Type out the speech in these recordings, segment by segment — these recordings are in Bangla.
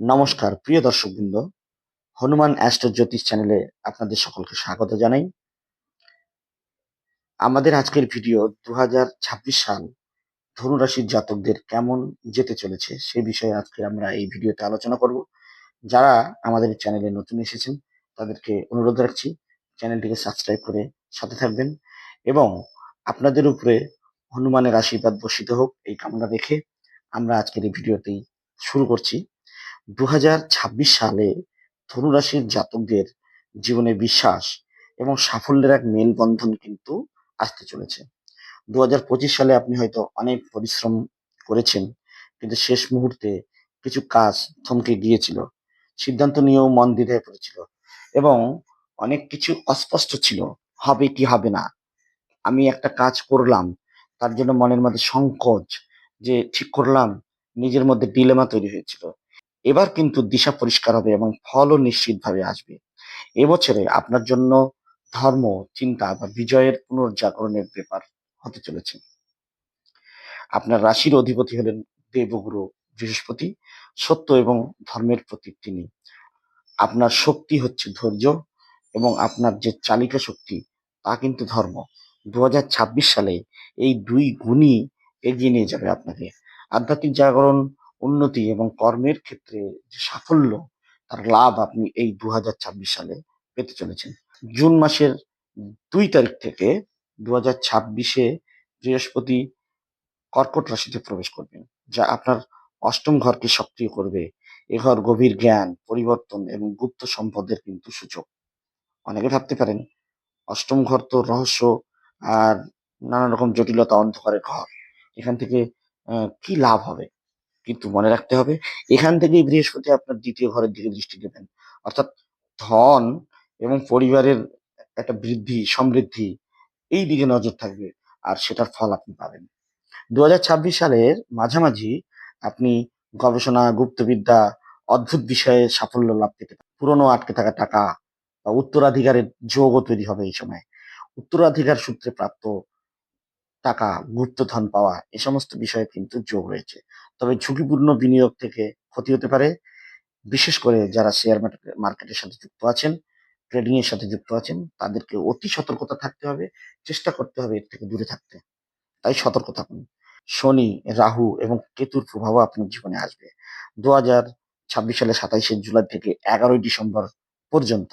নমস্কার, প্রিয় দর্শকবৃন্দ। হনুমান অ্যাস্ট্রো জ্যোতিষ চ্যানেলে আপনাদের সকলকে স্বাগত জানাই। আমাদের আজকের ভিডিও দু হাজার ছাব্বিশ সাল ধনুরাশির জাতকদের কেমন যেতে চলেছে সেই বিষয়ে আজকে আমরা এই ভিডিওতে আলোচনা করব। যারা আমাদের চ্যানেলে নতুন এসেছেন, তাদেরকে অনুরোধ রাখছি চ্যানেলটিকে সাবস্ক্রাইব করে সাথে থাকবেন এবং আপনাদের উপরে হনুমানের আশীর্বাদ বর্ষিত হোক, এই কামনা রেখে আমরা আজকের এই ভিডিওতেই শুরু করছি। দু হাজার ছাব্বিশ সালে ধনুরাশির জাতকদের জীবনে বিশ্বাস এবং সাফল্যের এক মেলবন্ধন কিন্তু আসতে চলেছে। দু হাজার পঁচিশ সালে আপনি হয়তো অনেক পরিশ্রম করেছেন, কিন্তু শেষ মুহূর্তে কিছু কাজ থমকে গিয়েছিল, সিদ্ধান্ত নিয়েও মন দ্বিধায় পড়েছিল এবং অনেক কিছু অস্পষ্ট ছিল, হবে কি হবে না। আমি একটা কাজ করলাম, তার জন্য মনের মধ্যে সংকোচ যে ঠিক করলাম, নিজের মধ্যে ডিলেমা তৈরি হয়েছিল। এবার কিন্তু দিশা পরিষ্কার হবে এবং ফলও নিশ্চিতভাবে আসবে। এবছরে আপনার জন্য ধর্ম, চিন্তা বা বিজয়ের পুনর্জাগরণের ব্যাপার হতে চলেছে। আপনার রাশির অধিপতি হলেন দেবগুরু বৃহস্পতি, সত্য এবং ধর্মের প্রতীক তিনি। আপনার শক্তি হচ্ছে ধৈর্য এবং আপনার যে চালিকা শক্তি, তা কিন্তু ধর্ম। দু হাজার ছাব্বিশ সালে এই দুই গুণই এগিয়ে নিয়ে যাবে আপনাকে। আধ্যাত্মিক জাগরণ উন্নতি এবং কর্মের ক্ষেত্রে যে সাফল্য, তার লাভ আপনি এই দু হাজার ছাব্বিশ সালে পেতে চলেছেন। জুন মাসের দুই তারিখ থেকে দু হাজার ছাব্বিশে বৃহস্পতি কর্কট রাশিতে প্রবেশ করবেন, যা আপনার অষ্টম ঘরকে সক্রিয় করবে। এ ঘর গভীর জ্ঞান, পরিবর্তন এবং গুপ্ত সম্পদের কিন্তু সূচক। অনেকে ভাবতে পারেন, অষ্টম ঘর তো রহস্য আর নানা রকম জটিলতা অন্ধকারের ঘর। এখান থেকে কি লাভ হবে? কিন্তু মনে রাখতে হবে, এখান থেকেই বৃহস্পতি আপনার দ্বিতীয় ঘরের দিকে দৃষ্টি দেবেন। অর্থাৎ ধন এবং পরিবারের একটা বৃদ্ধি, সমৃদ্ধি, এই দিকে নজর থাকবে আর সেটার ফল আপনি পাবেন। দু সালের মাঝামাঝি আপনি গবেষণা, গুপ্তবিদ্যা, অদ্ভুত বিষয়ে সাফল্য লাভ পেতে পারেন আটকে থাকা টাকা বা উত্তরাধিকারের যোগও তৈরি হবে এই সময়। উত্তরাধিকার সূত্রে প্রাপ্ত টাকা, গুপ্তধন পাওয়া, এ সমস্ত বিষয়ে কিন্তু যোগ রয়েছে। তবে ঝুঁকিপূর্ণ বিনিয়োগ থেকে ক্ষতি হতে পারে। বিশেষ করে যারা শেয়ার মার্কেটের সাথে যুক্ত আছেন ট্রেডিং এর সাথে যুক্ত আছেন, তাদেরকে অতি সতর্কতা থাকতে হবে, চেষ্টা করতে হবে এর থেকে দূরে থাকতে। তাই সতর্ক থাকুন। শনি, রাহু এবং কেতুর প্রভাব আপনার জীবনে আসবে। দু হাজার ছাব্বিশ সালে সাতাইশে জুলাই থেকে এগারোই ডিসেম্বর পর্যন্ত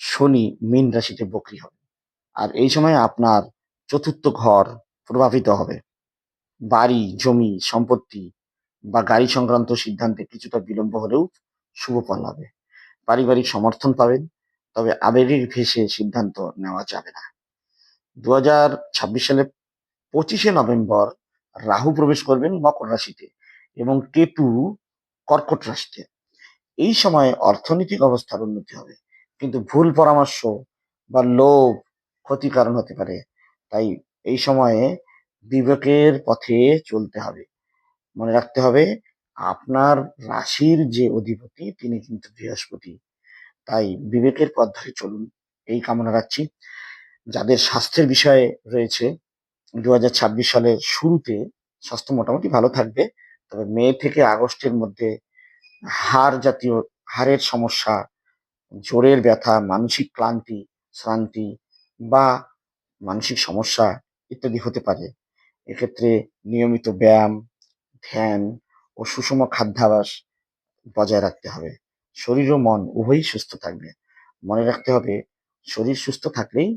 শনি মীন রাশিতে বকরি হবে। আর এই সময় আপনার চতুর্থ ঘর প্রভাবিত হবে। বাড়ি, জমি, সম্পত্তি বা গাড়ি সংক্রান্ত সিদ্ধান্তে কিছুটা বিলম্ব হলেও শুভ ফল হবে। পারিবারিক সমর্থন পাবেন, তবে আবেগের ভেসে সিদ্ধান্ত নেওয়া যাবে না। দু হাজার ছাব্বিশ সালে পঁচিশে নভেম্বর রাহু প্রবেশ করবেন মকর রাশিতে এবং কেতু কর্কট রাশিতে। এই সময় অর্থনৈতিক অবস্থার উন্নতি হবে, কিন্তু ভুল পরামর্শ বা লোভ ক্ষতির কারণ হতে পারে। তাই এই সময়ে বিবেকের পথে চলতে হবে। মনে রাখতে হবে, আপনার রাশির যে অধিপতি তিনি কিন্তু বৃহস্পতি। তাই বিবেকের পথ ধরে চলুন, এই কামনা রাখছি। যাদের স্বাস্থ্যের বিষয়ে রয়েছে দু হাজার ছাব্বিশ সালের শুরুতে স্বাস্থ্য মোটামুটি ভালো থাকবে, তবে মে থেকে আগস্টের মধ্যে হাড় জাতীয়, হাড়ের সমস্যা জোরের ব্যথা, মানসিক ক্লান্তি, শ্রান্তি বা মানসিক সমস্যা ইত্যাদি হতে পারে। এক্ষেত্রে নিয়মিত ব্যায়াম ধ্যান ও সুষম খাদ্যাভাস বজায় রাখতে হবে। শরীর ও মন উভয়ই সুস্থ থাকবে। মনে রাখতে হবে, শরীর সুস্থ থাকলেই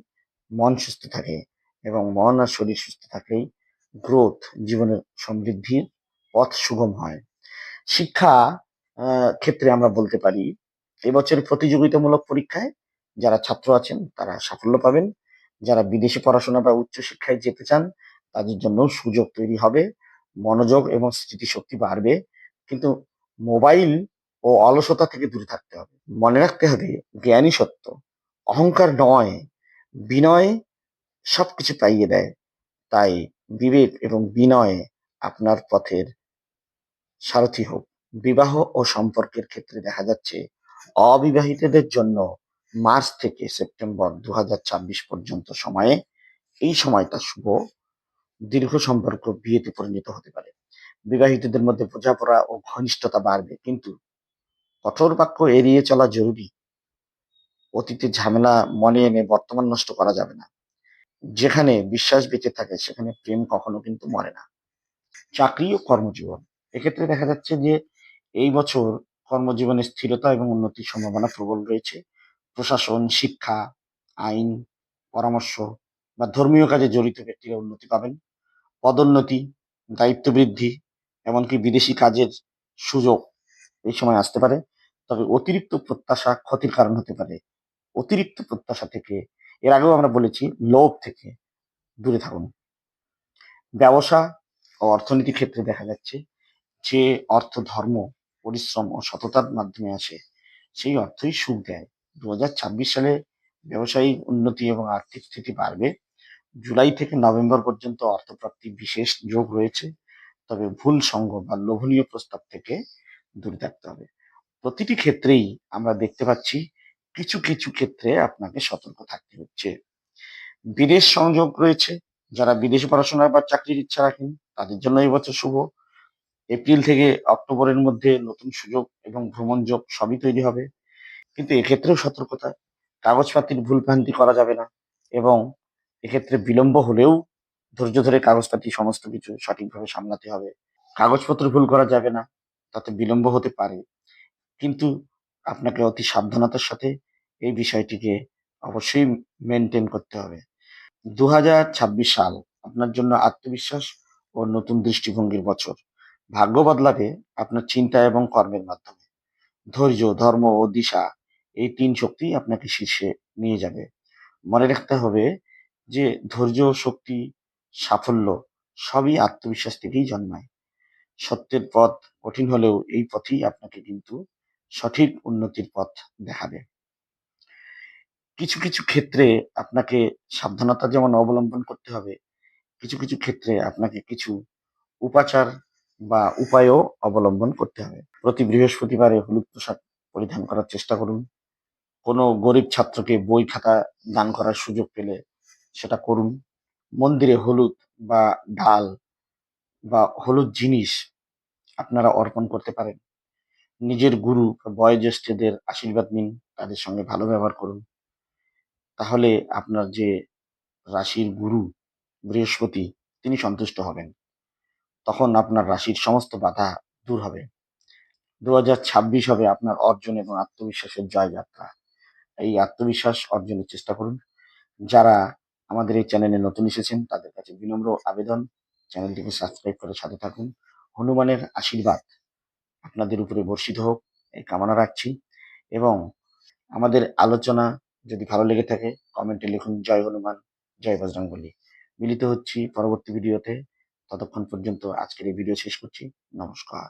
মন সুস্থ থাকে এবং মন আর শরীর সুস্থ থাকলেই গ্রোথ জীবনের সমৃদ্ধির পথ সুগম হয়। শিক্ষা ক্ষেত্রে আমরা বলতে পারি, এবছর প্রতিযোগিতামূলক পরীক্ষায় যারা ছাত্র আছেন তারা সাফল্য পাবেন। যারা বিদেশে পড়াশোনা বা উচ্চশিক্ষায় যেতে চান তাদের জন্য সুযোগ তৈরি হবে। মনোযোগ এবং স্মৃতিশক্তি বাড়বে, কিন্তু মোবাইল ও অলসতা থেকে দূরে থাকতে হবে। মনে রাখতে হবে, জ্ঞানই সত্য। অহংকার নয়, বিনয় সবকিছু পাইয়ে দেয়। তাই বিবেক এবং বিনয় আপনার পথের সারথি হোক। বিবাহ ও সম্পর্কের ক্ষেত্রে দেখা যাচ্ছে, অবিবাহিতদের জন্য মার্চ থেকে সেপ্টেম্বর দু হাজার ছাব্বিশ পর্যন্ত সময়ে এই সময়টা শুভ। দীর্ঘ সম্পর্ক বিয়েতে পরিণত হতে পারে। বিবাহিতদের মধ্যে বোঝাপড়া ও ঘনিষ্ঠতা বাড়বে, কিন্তু কঠোর বাক্য এড়িয়ে চলা জরুরি। অতীতে ঝামেলা মনে এনে বর্তমান নষ্ট করা যাবে না। যেখানে বিশ্বাস বেঁচে থাকে, সেখানে প্রেম কখনো কিন্তু মরে না। চাকরি ও কর্মজীবন। এক্ষেত্রে দেখা যাচ্ছে যে এই বছর কর্মজীবনে স্থিরতা এবং উন্নতির সম্ভাবনা প্রবল রয়েছে। প্রশাসন, শিক্ষা, আইন, পরামর্শ বা ধর্মীয় কাজে জড়িত ব্যক্তিরা উন্নতি পাবেন। পদোন্নতি দায়িত্ব বৃদ্ধি এমনকি বিদেশি কাজের সুযোগ এই সময় আসতে পারে। তবে অতিরিক্ত প্রত্যাশা ক্ষতির কারণ হতে পারে। অতিরিক্ত প্রত্যাশা থেকে, এর আগেও আমরা বলেছি, লোভ থেকে দূরে থাকুন। ব্যবসা ও অর্থনীতি ক্ষেত্রে দেখা যাচ্ছে, যে অর্থ, ধর্ম, পরিশ্রম ও সততার মাধ্যমে আসে, সেই অর্থই সুখ দেয়। দু হাজার ছাব্বিশ সালে ব্যবসায়িক উন্নতি এবং আর্থিক স্থিতি বাড়বে। জুলাই থেকে নভেম্বর পর্যন্ত অর্থপ্রাপ্তি বিশেষ যোগ রয়েছে, তবে ভুল সঙ্গ বা লোভনীয় প্রস্তাব থেকে দূরে থাকতে হবে। প্রতিটি ক্ষেত্রেই আমরা দেখতে পাচ্ছি কিছু কিছু ক্ষেত্রে আপনাকে সতর্ক থাকতে হচ্ছে। বিদেশ সংযোগ রয়েছে, যারা বিদেশে পড়াশোনা বা চাকরির ইচ্ছা রাখেন, তাদের জন্য এই বছর শুভ। এপ্রিল থেকে অক্টোবরের মধ্যে নতুন সুযোগ এবং ভ্রমণ যোগ সবই তৈরি হবে। কিন্তু এক্ষেত্রেও সতর্কতা কাগজপাতির ভুলভ্রান্তি করা যাবে না এবং এক্ষেত্রে বিলম্ব হলেও ধৈর্য ধরে কাগজপাতি সমস্ত কিছু সঠিকভাবে সামলাতে হবে। কাগজপত্র ভুল করা যাবে না, তাতে বিলম্ব হতে পারে। কিন্তু আপনাকে অতি সাবধানতার সাথে এই বিষয়টিকে অবশ্যই মেনটেন করতে হবে। দু হাজার ছাব্বিশ সাল আপনার জন্য আত্মবিশ্বাস ও নতুন দৃষ্টিভঙ্গির বছর। ভাগ্য বদলাবে আপনার চিন্তা এবং কর্মের মাধ্যমে। ধৈর্য, ধর্ম ও দিশা এই তিন শক্তি আপনাকে শীর্ষে নিয়ে যাবে। মনে রাখতে হবে যে ধৈর্য, শক্তি, সাফল্য সবই আত্মবিশ্বাস থেকেই জন্মায়। সত্যের পথ কঠিন হলেও এই পথই আপনাকে কিন্তু সঠিক উন্নতির পথ দেখাবে। কিছু কিছু ক্ষেত্রে আপনাকে সাবধানতা যেমন অবলম্বন করতে হবে, কিছু কিছু ক্ষেত্রে আপনাকে কিছু উপাচার বা উপায়ও অবলম্বন করতে হবে। প্রতি বৃহস্পতিবারে হলুদ পোশাক পরিধান করার চেষ্টা করুন। কোনো গরিব ছাত্রকে বই খাতা দান করার সুযোগ পেলে সেটা করুন। মন্দিরে হলুদ বা ডাল বা হলুদ জিনিস আপনারা অর্পণ করতে পারেন। নিজের গুরু বয়োজ্যেষ্ঠদের আশীর্বাদ নিন, তাদের সঙ্গে ভালো ব্যবহার করুন। তাহলে আপনার যে রাশির গুরু বৃহস্পতি, তিনি সন্তুষ্ট হবেন। তখন আপনার রাশির সমস্ত বাধা দূর হবে। দু হাজার ছাব্বিশ হবে আপনার অর্জন এবং আত্মবিশ্বাসের জয়যাত্রা। এই আত্মবিশ্বাস অর্জনের চেষ্টা করুন। যারা আমাদের এই চ্যানেলে নতুন এসেছেন, তাদের কাছে বিনম্র আবেদন। চ্যানেলটিকে সাবস্ক্রাইব করে সাথে থাকুন। হনুমানের আশীর্বাদ আপনাদের উপরে বর্ষিত হোক, এই কামনা রাখছি। এবং আমাদের আলোচনা যদি ভালো লেগে থাকে, কমেন্টে লিখুন, জয় হনুমান, জয় বজরংবলী। মিলিত হচ্ছি পরবর্তী ভিডিওতে। ততক্ষণ পর্যন্ত আজকের এই ভিডিও শেষ করছি। নমস্কার।